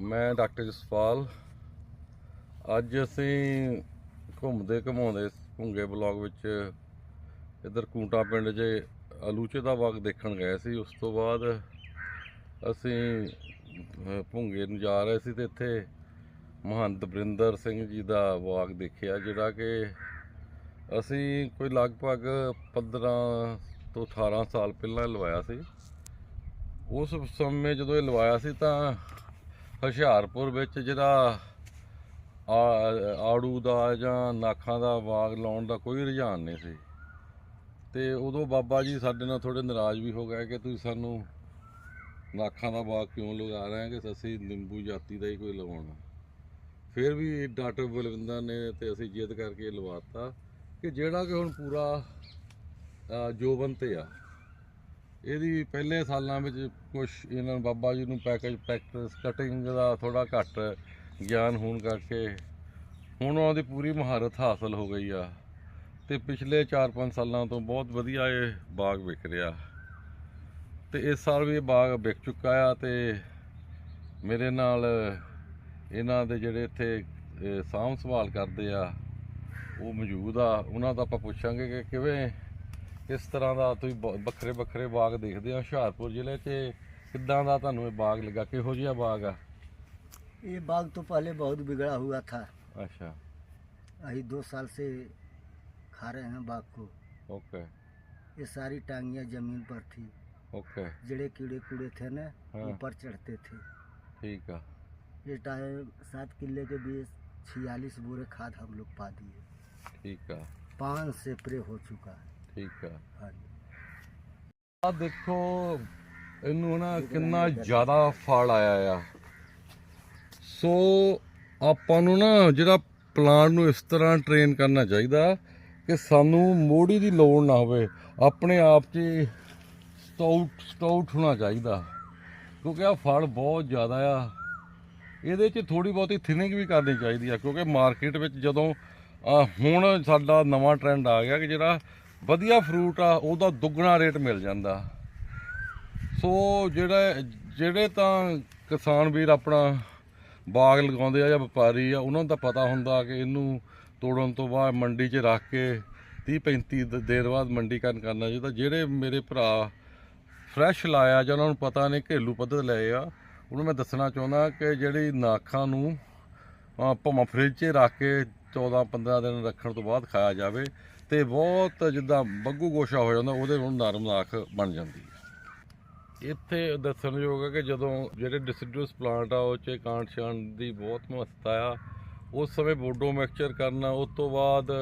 ਮੈਂ ਡਾਕਟਰ ਜਸਪਾਲ। ਅੱਜ ਅਸੀਂ ਘੁੰਮਦੇ ਘਮਾਉਂਦੇ ਭੁੰਗੇ ਬਲਾਕ ਵਿੱਚ ਇੱਧਰ ਕੂਟਾ ਪਿੰਡ 'ਚ ਆਲੂਚੇ ਦਾ ਬਾਗ ਦੇਖਣ ਗਏ ਸੀ। ਉਸ ਤੋਂ ਬਾਅਦ ਅਸੀਂ ਭੁੰਗੇ ਨੂੰ ਜਾ ਰਹੇ ਸੀ ਤੇ ਇੱਥੇ ਮਹੰਤ ਬਰਿੰਦਰ ਸਿੰਘ ਜੀ ਦਾ ਬਾਗ ਦੇਖਿਆ, ਜਿਹੜਾ ਕਿ ਅਸੀਂ ਕੋਈ ਲਗਭਗ 15 ਤੋਂ 18 ਸਾਲ ਪਹਿਲਾਂ ਲਵਾਇਆ ਸੀ। ਉਸ ਸਮੇਂ ਜਦੋਂ ਇਹ ਲਵਾਇਆ ਸੀ ਤਾਂ ਹੁਸ਼ਿਆਰਪੁਰ ਵਿੱਚ ਜਿਹੜਾ ਆ- ਆੜੂ ਦਾ ਜਾਂ ਨਾਖਾਂ ਦਾ ਬਾਗ ਲਾਉਣ ਦਾ ਕੋਈ ਰੁਝਾਨ ਨਹੀਂ ਸੀ। ਤੇ ਉਦੋਂ ਬਾਬਾ ਜੀ ਸਾਡੇ ਨਾਲ ਥੋੜੇ ਨਾਰਾਜ਼ ਵੀ ਹੋ ਗਏ ਕਿ ਤੁਸੀਂ ਸਾਨੂੰ ਨਾਖਾਂ ਦਾ ਬਾਗ ਕਿਉਂ ਲਗਾ ਰਹੇ ਹੋ ਕਿ ਅਸੀਂ ਨਿੰਬੂ ਜਾਤੀ ਦਾ ਹੀ ਕੋਈ ਲਵਾਉਣਾ। ਫਿਰ ਵੀ ਡਾਕਟਰ ਬਲਵਿੰਦਰ ਨੇ ਤੇ ਅਸੀਂ ਜਿੱਦ ਕਰਕੇ ਇਹ ਲਵਾਤਾ ਕਿ ਜਿਹੜਾ ਕਿ ਹੁਣ ਪੂਰਾ ਜੋਬਨ ਤੇ ਆ। ਇਹਦੀ ਪਹਿਲੇ ਸਾਲਾਂ ਵਿੱਚ ਕੁਝ ਇਹਨਾਂ ਨੂੰ ਬਾਬਾ ਜੀ ਨੂੰ ਪੈਕੇਜ ਪ੍ਰੈਕਟਿਸ ਕਟਿੰਗ ਦਾ ਥੋੜਾ ਘੱਟ ਗਿਆਨ ਹੋਣ ਕਰਕੇ ਹੁਣ ਉਹਨਾਂ ਦੀ ਪੂਰੀ ਮਹਾਰਤ ਹਾਸਲ ਹੋ ਗਈ ਆ। ਤੇ ਪਿਛਲੇ 4-5 ਸਾਲਾਂ ਤੋਂ ਬਹੁਤ ਵਧੀਆ ਇਹ ਬਾਗ ਵਿਕ ਰਿਹਾ। ਤੇ ਇਸ ਸਾਲ ਵੀ ਇਹ ਬਾਗ ਵਿਕ ਚੁੱਕਾ ਆ ਤੇ ਮੇਰੇ ਨਾਲ ਇਹਨਾਂ ਦੇ ਜਿਹੜੇ ਇੱਥੇ ਸਾਂਭ ਸੰਭਾਲ ਕਰਦੇ ਆ, ਉਹ ਮੌਜੂਦ ਆ। ਉਹਨਾਂ ਤੋਂ ਆਪਾਂ ਪੁੱਛਾਂਗੇ ਕਿ ਕਿਵੇਂ ਕਿਸ ਤਰ੍ਹਾਂ ਦਾ ਤੁਸੀਂ ਬ- ਵੱਖਰੇ ਵੱਖਰੇ ਬਾਗ ਦੇਖਦੇ ਆ ਹੁਸ਼ਿਆਰਪੁਰ ਜ਼ਿਲ੍ਹੇ 'ਚ ਕਿੱਦਾਂ ਦਾ ਤੁਹਾਨੂੰ ਇਹ ਬਾਗ ਲੱਗਾ ਕਿਹੋ ਜਿਹਾ ਬਾਗ ਆ ये बाग तो पहले बहुत बिगड़ा हुआ था ਅੱਛਾ अभी दो साल से खा रहे हैं बाग को ਓਕੇ ये सारी टांगियां जमीन पर थी ਓਕੇ जड़े कीड़े कूड़े थे ना हाँ। ऊपर चढ़ते थे ਠੀਕ ਆ ये टाइम सात किले के बीच छियालीस बोरे खाद हम लोग पा दिए ਠੀਕ ਆ पाँच से प्रे हो चुका है ਠੀਕ ਆ। जी ਆ ਦੇਖੋ ਇਹਨੂੰ ਨਾ ਕਿੰਨਾ ਜ਼ਿਆਦਾ ਫਲ ਆਇਆ ਆ। ਸੋ ਆਪਾਂ ਨੂੰ ਨਾ ਜਿਹੜਾ ਪਲਾਂਟ ਨੂੰ ਇਸ ਤਰ੍ਹਾਂ ਟ੍ਰੇਨ ਕਰਨਾ ਚਾਹੀਦਾ ਕਿ ਸਾਨੂੰ ਮੋੜੀ ਦੀ ਲੋੜ ਨਾ ਹੋਵੇ। ਆਪਣੇ ਆਪ 'ਚ ਸਟਾਊਟ ਸਟਾਊਟ ਹੋਣਾ ਚਾਹੀਦਾ। ਕਿਉਂਕਿ ਆ ਫਲ ਬਹੁਤ ਜ਼ਿਆਦਾ ਆ। ਇਹਦੇ 'ਚ ਥੋੜੀ ਬਹੁਤੀ ਥਿਨਿੰਗ ਵੀ ਕਰਨੀ ਚਾਹੀਦੀ ਆ ਕਿਉਂਕਿ ਮਾਰਕੀਟ ਵਿੱਚ ਜਦੋਂ ਹੁਣ ਸਾਡਾ ਨਵਾਂ ਟ੍ਰੈਂਡ ਆ ਗਿਆ ਕਿ ਜਿਹੜਾ ਵਧੀਆ ਫਰੂਟ ਆ, ਉਹਦਾ ਦੁੱਗਣਾ ਰੇਟ ਮਿਲ ਜਾਂਦਾ। ਸੋ ਜਿਹੜਾ ਜਿਹੜੇ ਤਾਂ ਕਿਸਾਨ ਵੀਰ ਆਪਣਾ ਬਾਗ ਲਗਾਉਂਦੇ ਆ ਜਾਂ ਵਪਾਰੀ ਆ, ਉਹਨਾਂ ਨੂੰ ਤਾਂ ਪਤਾ ਹੁੰਦਾ ਕਿ ਇਹਨੂੰ ਤੋੜਨ ਤੋਂ ਬਾਅਦ ਮੰਡੀ 'ਚ ਰੱਖ ਕੇ 30 35 ਦੇਰ ਬਾਅਦ ਮੰਡੀਕਰਨ ਕਰਨਾ ਚਾਹੀਦਾ। ਜਿਹੜੇ ਮੇਰੇ ਭਰਾ ਫਰੈਸ਼ ਲਾਇਆ ਜਾਂ ਉਹਨਾਂ ਨੂੰ ਪਤਾ ਨਹੀਂ ਘਰੇਲੂ ਪੱਧਰ ਲਏ ਆ, ਉਹਨੂੰ ਮੈਂ ਦੱਸਣਾ ਚਾਹੁੰਦਾ ਕਿ ਜਿਹੜੀ ਨਾਖਾਂ ਨੂੰ, ਅਹ, ਭਾਵੇਂ ਫ੍ਰਿਜ 'ਚ ਰੱਖ ਕੇ 14 15 ਦਿਨ ਰੱਖਣ ਤੋਂ ਬਾਅਦ ਖਾਇਆ ਜਾਵੇ ਤੇ ਬਹੁਤ ਜਿੱਦਾਂ ਬੱਗੂ ਗੋਸ਼ਾ ਹੋ ਜਾਂਦਾ, ਉਹਦੇ ਹੁਣ ਨਰਮ ਨਾਖ ਬਣ ਜਾਂਦੀ ਹੈ। ਇੱਥੇ ਦੱਸਣਯੋਗ ਹੈ ਕਿ ਜਦੋਂ ਜਿਹੜੇ ਡਿਸਟ੍ਰੀਬਿਊਟਸ ਪਲਾਂਟ ਆ, ਉਹ 'ਚ ਕਾਂਟ ਛਾਣ ਦੀ ਬਹੁਤ ਮਹੱਤਤਾ ਆ, ਉਸ ਸਮੇਂ ਬੋਡੋ ਮਿਕਸਚਰ ਕਰਨਾ, ਉਸ ਤੋਂ ਬਾਅਦ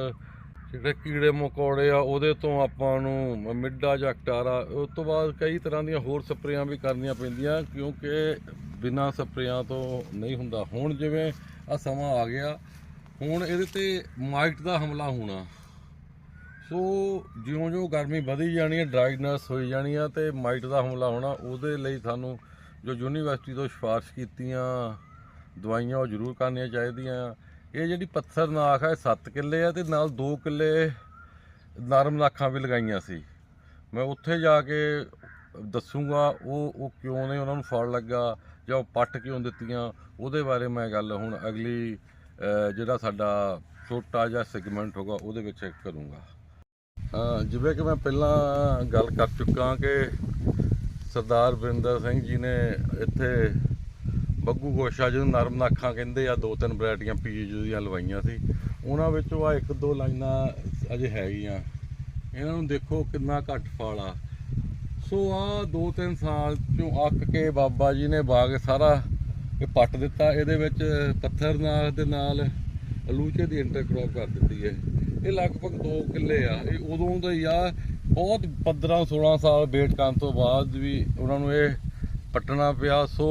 ਜਿਹੜੇ ਕੀੜੇ ਮਕੌੜੇ ਆ, ਉਹਦੇ ਤੋਂ ਆਪਾਂ ਨੂੰ ਮਿੱਡਾ ਜਾਂ ਕਟਾਰਾ, ਉਸ ਤੋਂ ਬਾਅਦ ਕਈ ਤਰ੍ਹਾਂ ਦੀਆਂ ਹੋਰ ਸਪਰੇਆਂ ਵੀ ਕਰਨੀਆਂ ਪੈਂਦੀਆਂ, ਕਿਉਂਕਿ ਬਿਨਾਂ ਸਪਰੇਆਂ ਤੋਂ ਨਹੀਂ ਹੁੰਦਾ। ਹੁਣ ਜਿਵੇਂ ਆ ਸਮਾਂ ਆ ਗਿਆ, ਹੁਣ ਇਹਦੇ ਤੇ ਮਾਈਟ ਦਾ ਹਮਲਾ ਹੋਣਾ। ਸੋ ਜਿਉਂ-ਜਿਉਂ ਗਰਮੀ ਵਧੀ ਜਾਣੀ ਹੈ, ਡਰਾਈਨੈਸ ਹੋਈ ਜਾਣੀ ਆ ਤੇ ਮਾਈਟ ਦਾ ਹਮਲਾ ਹੋਣਾ, ਉਹਦੇ ਲਈ ਸਾਨੂੰ ਜੋ ਯੂਨੀਵਰਸਿਟੀ ਤੋਂ ਸਿਫਾਰਿਸ਼ ਕੀਤੀਆਂ ਦਵਾਈਆਂ ਉਹ ਜ਼ਰੂਰ ਕਰਨੀਆਂ ਚਾਹੀਦੀਆਂ। ਇਹ ਜਿਹੜੀ ਪੱਥਰ ਨਾਖ ਹੈ 7 ਕਿੱਲੇ ਆ ਤੇ ਨਾਲ 2 ਕਿੱਲੇ ਨਰਮ ਨਾਖਾਂ ਵੀ ਲਗਾਈਆਂ ਸੀ। ਮੈਂ ਉੱਥੇ ਜਾ ਕੇ ਦੱਸੂਗਾ ਉਹ ਉਹ ਕਿਉਂ ਨੇ ਉਹਨਾਂ ਨੂੰ ਫੜ ਲੱਗਾ ਜਾਂ ਉਹ ਪੱਟ ਕਿਉਂ ਦਿੱਤੀਆਂ, ਉਹਦੇ ਬਾਰੇ ਮੈਂ ਗੱਲ ਹੁਣ ਅਗਲੀ ਜਿਹੜਾ ਸਾਡਾ ਛੋਟਾ ਜਿਹਾ ਸੈਗਮੈਂਟ ਹੋਗਾ ਉਹਦੇ ਵਿੱਚ ਕਰੂੰਗਾ। ਜਿਵੇਂ ਕਿ ਮੈਂ ਪਹਿਲਾਂ ਗੱਲ ਕਰ ਚੁੱਕਾ ਕਿ ਸਰਦਾਰ ਵਰਿੰਦਰ ਸਿੰਘ ਜੀ ਨੇ ਇੱਥੇ ਬੱਗੂ ਗੋਸ਼ਾ ਜਿਹਨੂੰ ਨਰਮ ਨਾਖਾਂ ਕਹਿੰਦੇ ਆ, ਦੋ ਤਿੰਨ ਵੈਰਾਈਟੀਆਂ ਪੀਜ ਦੀਆਂ ਲਵਾਈਆਂ ਸੀ। ਉਹਨਾਂ ਵਿੱਚੋਂ ਆ ਇੱਕ ਦੋ ਲਾਈਨਾਂ ਅਜੇ ਹੈਗੀਆਂ ਇਹਨਾਂ ਨੂੰ ਦੇਖੋ ਕਿੰਨਾ ਘੱਟ ਫਲ ਆ। ਸੋ ਆ ਦੋ ਤਿੰਨ ਸਾਲ ਚੋਂ ਅੱਕ ਕੇ ਬਾਬਾ ਜੀ ਨੇ ਬਾਗ ਸਾਰਾ ਇਹ ਪੱਟ ਦਿੱਤਾ। ਇਹਦੇ ਵਿੱਚ ਪੱਥਰ ਨਾਲ ਦੇ ਨਾਲ ਅਲੂਚੇ ਦੀ ਇੰਟਰਕ੍ਰੌਪ ਕਰ ਦਿੱਤੀ ਹੈ। ਇਹ ਲਗਭਗ 2 ਕਿੱਲੇ ਆ ਇਹ ਉਦੋਂ ਦਾ ਹੀ ਆ ਬਹੁਤ 15 16 ਸਾਲ ਵੇਟ ਕਰਨ ਤੋਂ ਬਾਅਦ ਵੀ ਉਹਨਾਂ ਨੂੰ ਇਹ ਪੱਟਣਾ ਪਿਆ ਸੋ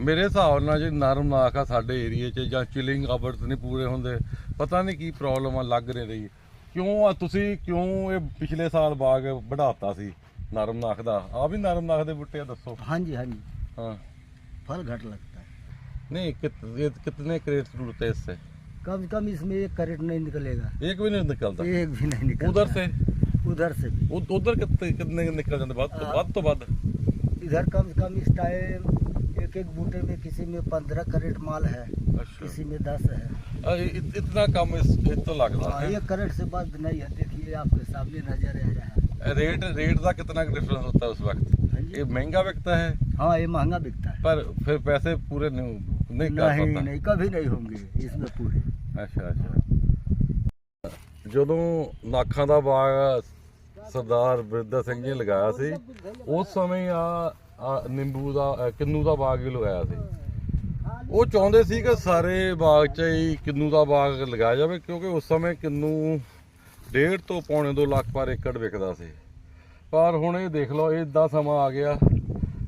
ਮੇਰੇ ਹਿਸਾਬ ਨਾਲ ਜੇ ਨਰਮ ਨਾਖ ਆ ਸਾਡੇ ਏਰੀਏ 'ਚ ਜਾਂ ਚਿਲਿੰਗ ਆਵਰਸ ਨਹੀਂ ਪੂਰੇ ਹੁੰਦੇ ਪਤਾ ਨਹੀਂ ਕੀ ਪ੍ਰੋਬਲਮ ਆ ਲੱਗ ਨਹੀਂ ਰਹੀ ਕਿਉਂ ਆ ਤੁਸੀਂ ਕਿਉਂ ਇਹ ਪਿਛਲੇ ਸਾਲ ਬਾਗ ਵਧਾਤਾ ਸੀ ਨਰਮ ਨਾਖ ਦਾ ਆ ਵੀ ਨਰਮ ਨਾਖ ਦੇ ਬੂਟੇ ਆ ਦੱਸੋ हाँ जी हाँ जी हाँ फल घट लगता है नहीं कित, ये कितने क्रेट टूटते हैं इससे कम से कम इसमें एक करेट नहीं निकलेगा। एक भी नहीं निकलता। एक भी नहीं निकलता। उधर से? उधर से भी। उधर कितने निकल जाते? बात तो हाँ। बात तो बात इधर कम से कम इस टाइम एक एक बूटे में किसी में पंद्रह करेट माल है अच्छा। किसी में दस है। आ, इत, इतना कम इस तो लग रहा हाँ, है एक करेट से बात नहीं है देखिए आपके सामने नज़र आ रहा है। रेट रेट का कितना डिफरेंस होता है उस वक्त? हाँ ये महँगा बिकता है? हाँ ये महँगा बिकता है। पर फिर पैसे पूरे नहीं नहीं कर नहीं पाता नहीं कभी नहीं होंगे इसमें पूरे ਅੱਛਾ ਅੱਛਾ ਜਦੋਂ ਨਾਖਾਂ ਦਾ ਬਾਗ ਸਰਦਾਰ ਬਿਰਦਾ ਸਿੰਘ ਜੀ ਲਗਾਇਆ ਸੀ ਉਸ ਸਮੇਂ ਆ ਆ ਨਿੰਬੂ ਦਾ ਅ, ਕਿੰਨੂ ਦਾ ਬਾਗ ਵੀ ਲਗਾਇਆ ਸੀ ਉਹ ਚਾਹੁੰਦੇ ਸੀ ਕਿ ਸਾਰੇ ਬਾਗ 'ਚ ਹੀ ਕਿੰਨੂ ਦਾ ਬਾਗ ਲਗਾਇਆ ਜਾਵੇ ਕਿਉਂਕਿ ਉਸ ਸਮੇਂ ਕਿੰਨੂ ਡੇਢ ਤੋਂ ਪੌਣੇ 2 ਲੱਖ ਪਰ ਏਕੜ ਵਿਕਦਾ ਸੀ ਪਰ ਹੁਣ ਇਹ ਦੇਖ ਲਓ ਇਦਾਂ ਸਮਾਂ ਆ ਗਿਆ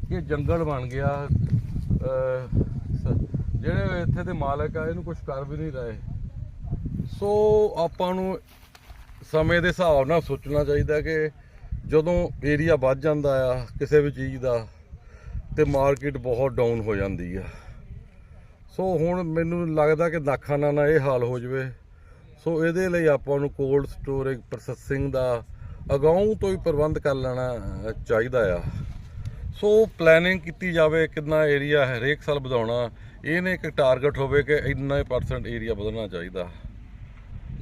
ਕਿ ਜੰਗਲ ਬਣ ਗਿਆ ਅਹ, ਸ- ਜਿਹੜੇ ਇੱਥੇ ਦੇ ਮਾਲਕ ਆ, ਇਹਨੂੰ ਕੁਝ ਕਰ ਵੀ ਨਹੀਂ ਰਹੇ। ਸੋ ਆਪਾਂ ਨੂੰ ਸਮੇਂ ਦੇ ਹਿਸਾਬ ਨਾਲ ਸੋਚਣਾ ਚਾਹੀਦਾ ਕਿ ਜਦੋਂ ਏਰੀਆ ਵੱਧ ਜਾਂਦਾ ਆ, ਕਿਸੇ ਵੀ ਚੀਜ਼ ਦਾ, ਤੇ ਮਾਰਕੀਟ ਬਹੁਤ ਡਾਊਨ ਹੋ ਜਾਂਦੀ ਆ। ਸੋ ਹੁਣ ਮੈਨੂੰ ਲੱਗਦਾ ਕਿ ਦਾਖਾਨਾ ਨਾਲ ਇਹ ਹਾਲ ਹੋ ਜਾਵੇ। ਸੋ ਇਹਦੇ ਲਈ ਆਪਾਂ ਨੂੰ ਕੋਲਡ ਸਟੋਰੇਜ ਪ੍ਰੋਸੈਸਿੰਗ ਦਾ ਅਗਾਊਂ ਤੋਂ ਹੀ ਪ੍ਰਬੰਧ ਕਰ ਲੈਣਾ ਚਾਹੀਦਾ ਆ। ਸੋ ਪਲੈਨਿੰਗ ਕੀਤੀ ਜਾਵੇ, ਕਿੰਨਾ ਏਰੀਆ ਹਰੇਕ ਸਾਲ ਵਧਾਉਣਾ ਇਹਨੇ ਇੱਕ ਟਾਰਗੇਟ ਹੋਵੇ ਕਿ ਇੰਨਾ ਹੀ ਪਰਸੈਂਟ ਏਰੀਆ ਵਧਣਾ ਚਾਹੀਦਾ।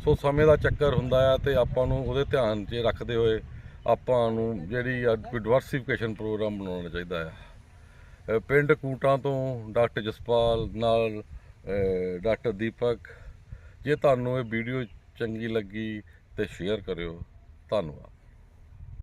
ਸੋ ਸਮੇਂ ਦਾ ਚੱਕਰ ਹੁੰਦਾ ਆ ਤੇ ਆਪਾਂ ਨੂੰ ਉਹਦੇ ਧਿਆਨ 'ਚ ਰੱਖਦੇ ਹੋਏ ਆਪਾਂ ਨੂੰ ਜਿਹੜੀ ਆ ਕੋਈ ਡਿਵਰਸਿਫਿਕੇਸ਼ਨ ਪ੍ਰੋਗਰਾਮ ਬਣਾਉਣਾ ਚਾਹੀਦਾ ਆ। ਪਿੰਡ ਕੂਟਾਂ ਤੋਂ ਡਾਕਟਰ ਜਸਪਾਲ ਨਾਲ ਡਾਕਟਰ ਦੀਪਕ, ਜੇ ਤੁਹਾਨੂੰ ਇਹ ਵੀਡੀਓ ਚੰਗੀ ਲੱਗੀ ਤੇ ਸ਼ੇਅਰ ਕਰਿਓ। ਧੰਨਵਾਦ।